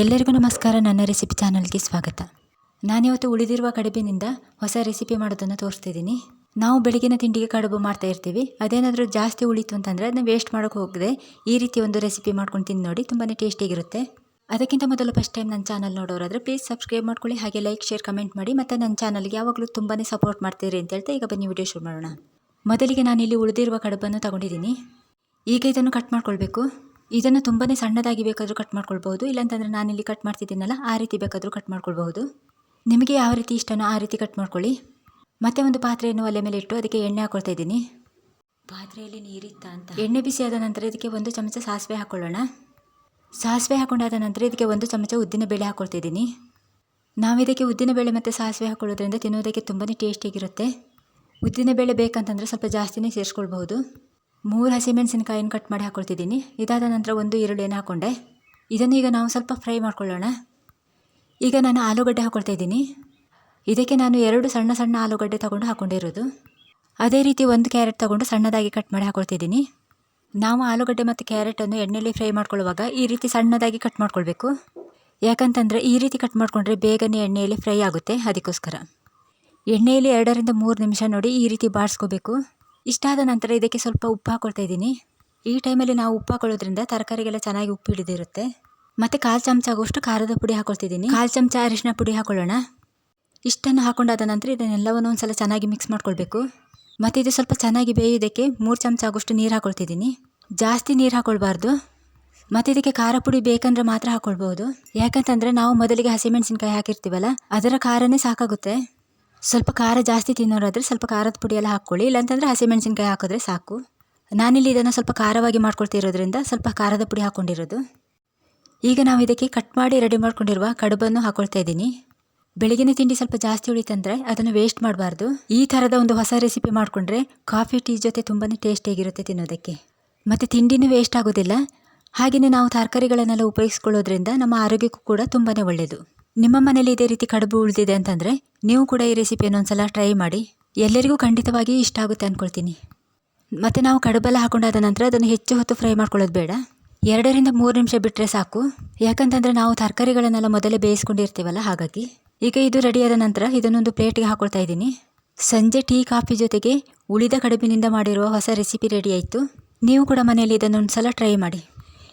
ಎಲ್ಲರಿಗೂ ನಮಸ್ಕಾರ. ನನ್ನ ರೆಸಿಪಿ ಚಾನಲ್ಗೆ ಸ್ವಾಗತ. ನಾನಿವತ್ತು ಉಳಿದಿರುವ ಕಡುಬಿನಿಂದ ಹೊಸ ರೆಸಿಪಿ ಮಾಡೋದನ್ನು ತೋರಿಸ್ತಿದ್ದೀನಿ. ನಾವು ಬೆಳಗಿನ ತಿಂಡಿಗೆ ಕಡುಬು ಮಾಡ್ತಾ ಇರ್ತೀವಿ. ಅದೇನಾದರೂ ಜಾಸ್ತಿ ಉಳಿತು ಅಂತಂದರೆ ಅದನ್ನ ವೇಸ್ಟ್ ಮಾಡೋಕ್ಕೆ ಹೋಗದೆ ಈ ರೀತಿ ಒಂದು ರೆಸಿಪಿ ಮಾಡ್ಕೊಂಡು ತಿಂದು ನೋಡಿ ತುಂಬಾ ಟೇಸ್ಟಿಯಾಗಿರುತ್ತೆ ಅದಕ್ಕಿಂತ ಮೊದಲು ಫಸ್ಟ್ ಟೈಮ್ ನನ್ನ ಚಾನಲ್ ನೋಡೋರಾದರೆ ಪ್ಲೀಸ್ ಸಬ್ಸ್ಕ್ರೈಬ್ ಮಾಡ್ಕೊಳ್ಳಿ, ಹಾಗೆ ಲೈಕ್ ಶೇರ್ ಕಮೆಂಟ್ ಮಾಡಿ, ಮತ್ತು ನನ್ನ ಚಾನಲ್ಗೆ ಯಾವಾಗಲೂ ತುಂಬಾ ಸಪೋರ್ಟ್ ಮಾಡ್ತೀರಿ ಅಂತ ಹೇಳ್ತಾ ಈಗ ಬನ್ನಿ ವಿಡಿಯೋ ಶುರು ಮಾಡೋಣ. ಮೊದಲಿಗೆ ನಾನಿಲ್ಲಿ ಉಳಿದಿರುವ ಕಡುಬನ್ನು ತಗೊಂಡಿದ್ದೀನಿ. ಈಗ ಇದನ್ನು ಕಟ್ ಮಾಡ್ಕೊಳ್ಬೇಕು. ಇದನ್ನು ತುಂಬಾ ಸಣ್ಣದಾಗಿ ಬೇಕಾದರೂ ಕಟ್ ಮಾಡ್ಕೊಳ್ಬೋದು ಇಲ್ಲಾಂತಂದರೆ ನಾನಿಲ್ಲಿ ಕಟ್ ಮಾಡ್ತಿದ್ದೀನಲ್ಲ ಆ ರೀತಿ ಬೇಕಾದರೂ ಕಟ್ ಮಾಡ್ಕೊಳ್ಬಹುದು. ನಿಮಗೆ ಯಾವ ರೀತಿ ಇಷ್ಟನೋ ಆ ರೀತಿ ಕಟ್ ಮಾಡ್ಕೊಳ್ಳಿ. ಮತ್ತೆ ಒಂದು ಪಾತ್ರೆಯನ್ನು ಒಲೆ ಮೇಲೆ ಇಟ್ಟು ಅದಕ್ಕೆ ಎಣ್ಣೆ ಹಾಕೊಳ್ತಾ ಇದ್ದೀನಿ. ಪಾತ್ರೆಯಲ್ಲಿ ನೀರಿತ್ತ ಅಂತ? ಎಣ್ಣೆ ಬಿಸಿ ಆದ ನಂತರ ಇದಕ್ಕೆ ಒಂದು ಚಮಚ ಸಾಸಿವೆ ಹಾಕೊಳ್ಳೋಣ. ಸಾಸಿವೆ ಹಾಕೊಂಡಾದ ನಂತರ ಇದಕ್ಕೆ ಒಂದು ಚಮಚ ಉದ್ದಿನ ಬೇಳೆ ಹಾಕೊಳ್ತಿದ್ದೀನಿ ನಾವು ಇದಕ್ಕೆ ಉದ್ದಿನ ಬೇಳೆ ಮತ್ತು ಸಾಸಿವೆ ಹಾಕೊಳ್ಳೋದ್ರಿಂದ ತಿನ್ನೋದಕ್ಕೆ ತುಂಬಾ ಟೇಸ್ಟಿಯಾಗಿರುತ್ತೆ ಉದ್ದಿನ ಬೇಳೆ ಬೇಕಂತಂದರೆ ಸ್ವಲ್ಪ ಜಾಸ್ತಿನೇ ಸೇರಿಸ್ಕೊಳ್ಬಹುದು. ಮೂರು ಹಸಿಮೆಣಸಿನಕಾಯಿನ ಕಟ್ ಮಾಡಿ ಹಾಕೊಳ್ತಿದ್ದೀನಿ. ಇದಾದ ನಂತರ ಒಂದು ಈರುಳ್ಳಿಯನ್ನು ಹಾಕ್ಕೊಂಡೆ ಇದನ್ನು ಈಗ ನಾವು ಸ್ವಲ್ಪ ಫ್ರೈ ಮಾಡ್ಕೊಳ್ಳೋಣ. ಈಗ ನಾನು ಆಲೂಗಡ್ಡೆ ಹಾಕ್ಕೊಳ್ತಾ ಇದಕ್ಕೆ ನಾನು ಎರಡು ಸಣ್ಣ ಸಣ್ಣ ಆಲೂಗಡ್ಡೆ ತೊಗೊಂಡು ಹಾಕ್ಕೊಂಡಿರೋದು ಅದೇ ರೀತಿ ಒಂದು ಕ್ಯಾರೆಟ್ ತೊಗೊಂಡು ಸಣ್ಣದಾಗಿ ಕಟ್ ಮಾಡಿ ಹಾಕೊಳ್ತಿದ್ದೀನಿ. ನಾವು ಆಲೂಗಡ್ಡೆ ಮತ್ತು ಕ್ಯಾರೆಟನ್ನು ಎಣ್ಣೆಯಲ್ಲಿ ಫ್ರೈ ಮಾಡ್ಕೊಳ್ಳುವಾಗ ಈ ರೀತಿ ಸಣ್ಣದಾಗಿ ಕಟ್ ಮಾಡ್ಕೊಳ್ಬೇಕು. ಯಾಕಂತಂದರೆ ಈ ರೀತಿ ಕಟ್ ಮಾಡಿಕೊಂಡ್ರೆ ಬೇಗನೆ ಎಣ್ಣೆಯಲ್ಲಿ ಫ್ರೈ ಆಗುತ್ತೆ. ಅದಕ್ಕೋಸ್ಕರ ಎಣ್ಣೆಯಲ್ಲಿ ಎರಡರಿಂದ ಮೂರು ನಿಮಿಷ ನೋಡಿ ಈ ರೀತಿ ಬಾಡಿಸ್ಕೋಬೇಕು ಇಷ್ಟಾದ ನಂತರ ಇದಕ್ಕೆ ಸ್ವಲ್ಪ ಉಪ್ಪು ಹಾಕ್ಕೊಳ್ತಾ ಇದ್ದೀನಿ. ಈ ಟೈಮಲ್ಲಿ ನಾವು ಉಪ್ಪು ಹಾಕೊಳ್ಳೋದ್ರಿಂದ ತರಕಾರಿಗೆಲ್ಲ ಚೆನ್ನಾಗಿ ಉಪ್ಪು ಹಿಡಿದಿರುತ್ತೆ. ಮತ್ತು ಕಾಲು ಚಮಚ ಆಗೋಷ್ಟು ಖಾರದ ಪುಡಿ ಹಾಕೊಳ್ತಿದ್ದೀನಿ. ಕಾಲು ಚಮಚ ಅರಿಶಿನ ಪುಡಿ ಹಾಕೊಳ್ಳೋಣ. ಇಷ್ಟನ್ನು ಹಾಕೊಂಡಾದ ನಂತರ ಇದನ್ನೆಲ್ಲವನ್ನು ಒಂದು ಸಲ ಚೆನ್ನಾಗಿ ಮಿಕ್ಸ್ ಮಾಡ್ಕೊಳ್ಬೇಕು. ಮತ್ತು ಇದು ಸ್ವಲ್ಪ ಚೆನ್ನಾಗಿ ಬೇಯೋದಕ್ಕೆ ಮೂರು ಚಮಚ ಆಗೋಷ್ಟು ನೀರು ಹಾಕೊಳ್ತಿದ್ದೀನಿ. ಜಾಸ್ತಿ ನೀರು ಹಾಕೊಳ್ಬಾರ್ದು. ಮತ್ತು ಇದಕ್ಕೆ ಖಾರ ಪುಡಿ ಬೇಕಂದ್ರೆ ಮಾತ್ರ ಹಾಕೊಳ್ಬೋದು. ಯಾಕಂತಂದರೆ ನಾವು ಮೊದಲಿಗೆ ಹಸಿಮೆಣಸಿನ್ಕಾಯಿ ಹಾಕಿರ್ತೀವಲ್ಲ, ಅದರ ಖಾರನೇ ಸಾಕಾಗುತ್ತೆ. ಸ್ವಲ್ಪ ಖಾರ ಜಾಸ್ತಿ ತಿನ್ನೋರಾದರೆ ಸ್ವಲ್ಪ ಖಾರದ ಪುಡಿ ಎಲ್ಲ ಹಾಕ್ಕೊಳ್ಳಿ. ಇಲ್ಲಾಂತಂದರೆ ಹಸಿಮೆಣಸಿನ್ಕಾಯಿ ಹಾಕಿದ್ರೆ ಸಾಕು. ನಾನಿಲ್ಲಿ ಇದನ್ನು ಸ್ವಲ್ಪ ಖಾರವಾಗಿ ಮಾಡ್ಕೊಳ್ತಿರೋದ್ರಿಂದ ಸ್ವಲ್ಪ ಖಾರದ ಪುಡಿ ಹಾಕ್ಕೊಂಡಿರೋದು. ಈಗ ನಾವು ಇದಕ್ಕೆ ಕಟ್ ಮಾಡಿ ರೆಡಿ ಮಾಡ್ಕೊಂಡಿರುವ ಕಡುಬನ್ನು ಹಾಕ್ಕೊಳ್ತಾ ಇದ್ದೀನಿ. ಬೆಳಗಿನ ತಿಂಡಿ ಸ್ವಲ್ಪ ಜಾಸ್ತಿ ಉಳಿತಂದರೆ ಅದನ್ನು ವೇಸ್ಟ್ ಮಾಡಬಾರ್ದು. ಈ ಥರದ ಒಂದು ಹೊಸ ರೆಸಿಪಿ ಮಾಡಿಕೊಂಡ್ರೆ ಕಾಫಿ ಟೀ ಜೊತೆ ತುಂಬಾ ಟೇಸ್ಟಿಯಾಗಿರುತ್ತೆ ತಿನ್ನೋದಕ್ಕೆ. ಮತ್ತು ತಿಂಡಿನೂ ವೇಸ್ಟ್ ಆಗೋದಿಲ್ಲ. ಹಾಗೆಯೇ ನಾವು ತರಕಾರಿಗಳನ್ನೆಲ್ಲ ಉಪಯೋಗಿಸ್ಕೊಳ್ಳೋದ್ರಿಂದ ನಮ್ಮ ಆರೋಗ್ಯಕ್ಕೂ ಕೂಡ ತುಂಬಾ ಒಳ್ಳೆಯದು ನಿಮ್ಮ ಮನೇಲಿ ಇದೇ ರೀತಿ ಕಡುಬು ಉಳಿದಿದೆ ಅಂತಂದರೆ ನೀವು ಕೂಡ ಈ ರೆಸಿಪಿಯನ್ನು ಒಂದ್ಸಲ ಟ್ರೈ ಮಾಡಿ. ಎಲ್ಲರಿಗೂ ಖಂಡಿತವಾಗಿ ಇಷ್ಟ ಆಗುತ್ತೆ ಅಂದ್ಕೊಳ್ತೀನಿ ಮತ್ತು ನಾವು ಕಡುಬೆಲ್ಲ ಹಾಕೊಂಡಾದ ನಂತರ ಅದನ್ನು ಹೆಚ್ಚು ಹೊತ್ತು ಫ್ರೈ ಮಾಡ್ಕೊಳ್ಳೋದು ಬೇಡ. ಎರಡರಿಂದ ಮೂರು ನಿಮಿಷ ಬಿಟ್ಟರೆ ಸಾಕು. ಯಾಕಂತಂದರೆ ನಾವು ತರಕಾರಿಗಳನ್ನೆಲ್ಲ ಮೊದಲೇ ಬೇಯಿಸ್ಕೊಂಡಿರ್ತೀವಲ್ಲ ಹಾಗಾಗಿ. ಈಗ ಇದು ರೆಡಿಯಾದ ನಂತರ ಇದನ್ನೊಂದು ಪ್ಲೇಟಿಗೆ ಹಾಕ್ಕೊಳ್ತಾ ಇದ್ದೀನಿ. ಸಂಜೆ ಟೀ, ಕಾಫಿ ಜೊತೆಗೆ ಉಳಿದ ಕಡುಬಿನಿಂದ ಮಾಡಿರುವ ಹೊಸ ರೆಸಿಪಿ ರೆಡಿ ಆಯಿತು. ನೀವು ಕೂಡ ಮನೆಯಲ್ಲಿ ಇದನ್ನೊಂದು ಸಲ ಟ್ರೈ ಮಾಡಿ.